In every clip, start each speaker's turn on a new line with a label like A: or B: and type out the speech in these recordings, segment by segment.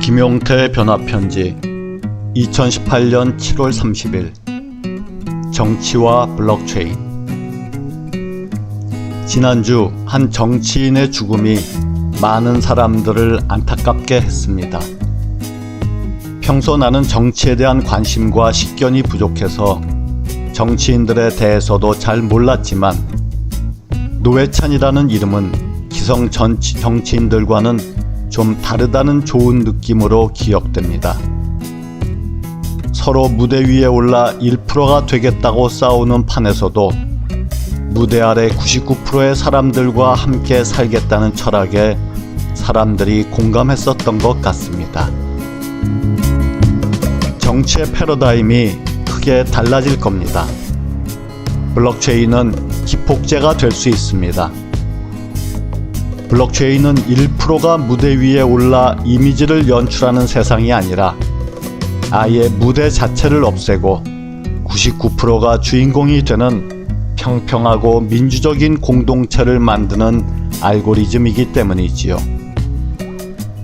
A: 김용태 변화편지 2018년 7월 30일 정치와 블록체인 지난주 한 정치인의 죽음이 많은 사람들을 안타깝게 했습니다. 평소 나는 정치에 대한 관심과 식견이 부족해서 정치인들에 대해서도 잘 몰랐지만 노회찬이라는 이름은 기성 정치, 정치인들과는 좀 다르다는 좋은 느낌으로 기억됩니다. 서로 무대 위에 올라 1%가 되겠다고 싸우는 판에서도 무대 아래 99%의 사람들과 함께 살겠다는 철학에 사람들이 공감했었던 것 같습니다. 정치의 패러다임이 크게 달라질 겁니다. 블록체인은 기폭제가 될 수 있습니다. 블록체인은 1%가 무대 위에 올라 이미지를 연출하는 세상이 아니라 아예 무대 자체를 없애고 99%가 주인공이 되는 평평하고 민주적인 공동체를 만드는 알고리즘이기 때문이지요.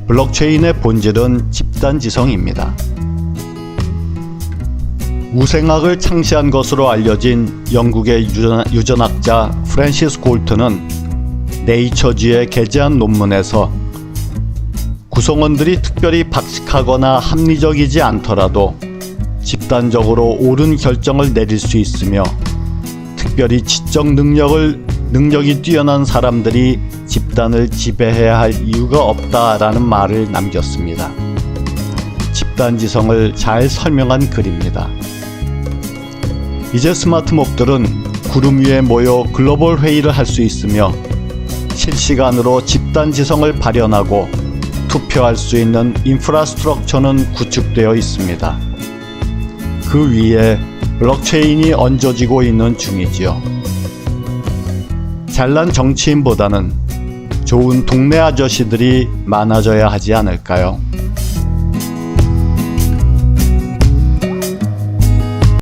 A: 블록체인의 본질은 집단지성입니다. 우생학을 창시한 것으로 알려진 영국의 유전, 유전학자 프랜시스 골트는 네이처지에 게재한 논문에서 구성원들이 특별히 박식하거나 합리적이지 않더라도 집단적으로 옳은 결정을 내릴 수 있으며 특별히 지적 능력을 능력이 뛰어난 사람들이 집단을 지배해야 할 이유가 없다라는 말을 남겼습니다. 집단 지성을 잘 설명한 글입니다. 이제 스마트 몹들은 구름 위에 모여 글로벌 회의를 할 수 있으며 실시간으로 집단 지성을 발현하고 투표할 수 있는 인프라스트럭처는 구축되어 있습니다. 그 위에 블록체인이 얹어지고 있는 중이지요. 잘난 정치인보다는 좋은 동네 아저씨들이 많아져야 하지 않을까요?